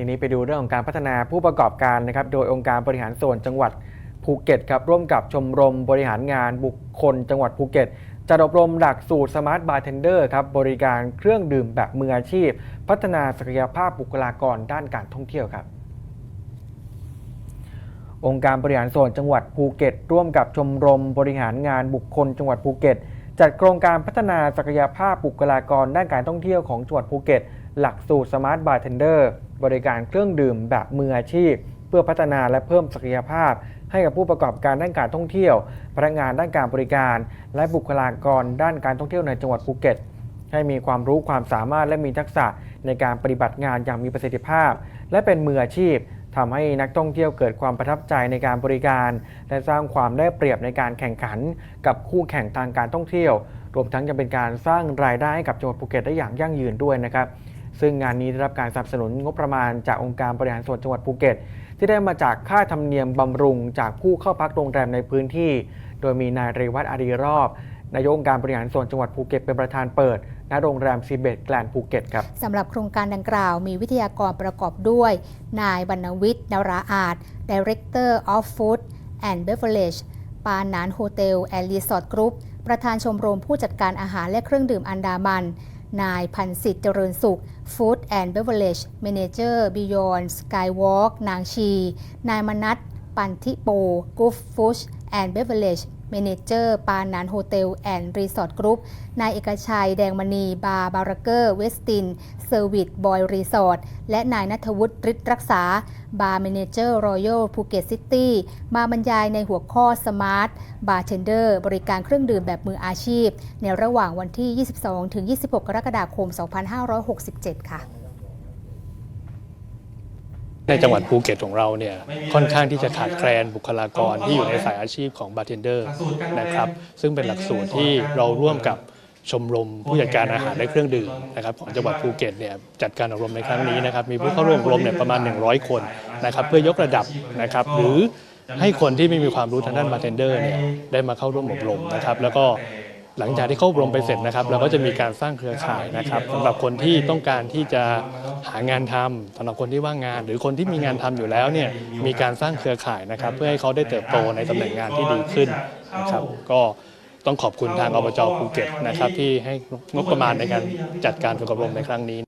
ทีนี้ไปดูเรื่องของการพัฒนาผู้ประกอบการนะครับ โดยองค์การบริหารส่วนจังหวัดภูเก็ตครับร่วมกับชมรมบริหารงานบุคคลจังหวัดภูเก็ตจัดอบรมหลักสูตรสมาร์ทบาร์เทนเดอร์ครับบริการเครื่องดื่มแบบมืออาชีพ พัฒนาศักยภาพบุคลากรด้านการท่องเที่ยวครับ องค์การบริหารส่วนจังหวัดภูเก็ต ร่วมกับชมรมบริหารงานบุคคลจังหวัดภูเก็ต จัดโครงการพัฒนาศักยภาพบุคลากรด้านการท่องเที่ยวของจังหวัดภูเก็ต หลักสูตรสมาร์ทบาร์เทนเดอร์บริการเครื่องดื่มแบบมืออาชีพ เพื่อพัฒนาและเพิ่มศักยภาพ ให้กับผู้ประกอบการด้านการท่องเที่ยว พนักงานด้านการบริการ และบุคลากรด้านการท่องเที่ยวในจังหวัดภูเก็ต ให้มีความรู้ความสามารถและมีทักษะในการปฏิบัติงานอย่างมีประสิทธิภาพ และเป็นมืออาชีพทำให้นักท่องเที่ยวเกิดความประทับใจในการบริการ และสร้างความได้เปรียบในการแข่งขัน กับคู่แข่งทางการท่องเที่ยว รวมทั้งยังเป็นการสร้างรายได้ให้กับจังหวัดภูเก็ตได้อย่างยั่งยืนด้วยนะครับ ซึ่งงานนี้ได้รับการสนับสนุนงบประมาณจากองค์การบริหารส่วนจังหวัดภูเก็ต ที่ได้มาจากค่าธรรมเนียมบำรุงจากผู้เข้าพักโรงแรมในพื้นที่ โดยมีนายเรวัตอารีรอบนายกองค์การบริหารส่วนจังหวัดภูเก็ตเป็นประธานเปิดณโรงแรมซีเบตแกลนภูเก็ตครับสำหรับโครงการดังกล่าวมีวิทยากรประกอบด้วย นายบรรณวิทย์นราอาจ Director of Food and Beverage ปานานโฮเทลแอนด์รีสอร์ทกรุ๊ปประธานชมรมผู้จัดการอาหารและเครื่องดื่มอันดามัน นายพันสิทธิ์เจริญสุข Food and Beverage Manager Beyond Skywalk นางชี นายมนัทปันทิโปก o ฟฟูชแอนด์เบเวอร์เลจ เมนเจอร์ ปานานโฮเทลแอนด์รีสอร์ทกรุ๊ป นายเอกชัย แดงมณี บาบาร์เกอร์ เวสติน เซอร์วิสบอยรีสอร์ท และนายนัทวุฒิฤทธิรักษา บาร์เมเนเจอร์รอยัลภูเก็ตซิตี้ มาบรรยายในหัวข้อสมาร์ท บาร์เทนเดอร์ บริการเครื่องดื่มแบบมืออาชีพ ในระหว่างวันที่ 22-26 กรกฎาคม 2567 ค่ะ ในจังหวัดภูเก็ตของเราเนี่ยค่อนข้างที่จะขาดแคลนบุคลากรที่อยู่ในสายอาชีพของบาร์เทนเดอร์นะครับซึ่งเป็นหลักสูตรที่เราร่วมกับชมรมผู้จัดการอาหารและเครื่องดื่มนะครับของจังหวัดภูเก็ตเนี่ยจัดการอบรมในครั้งนี้นะครับมีผู้เข้าร่วมอบรมเนี่ยประมาณ 100 คนนะครับเพื่อยกระดับนะครับหรือให้คนที่ไม่มีความรู้ทางด้านบาร์เทนเดอร์เนี่ยได้มาเข้าร่วมอบรมนะครับแล้วก็ หลังจากที่เข้าอบรมไปเสร็จนะครับ เราก็จะมีการสร้างเครือข่ายนะครับสำหรับคนที่ต้องการที่จะหางานทำสำหรับคนที่ว่างงาน หรือคนที่มีงานทำอยู่แล้วเนี่ยมีการสร้างเครือข่ายนะครับ เพื่อให้เขาได้เติบโตในตำแหน่งงานที่ดีขึ้นนะครับก็ต้องขอบคุณทางอบจภูเก็ตนะครับที่ให้งบประมาณในการจัดการฝึกอบรมในครั้งนี้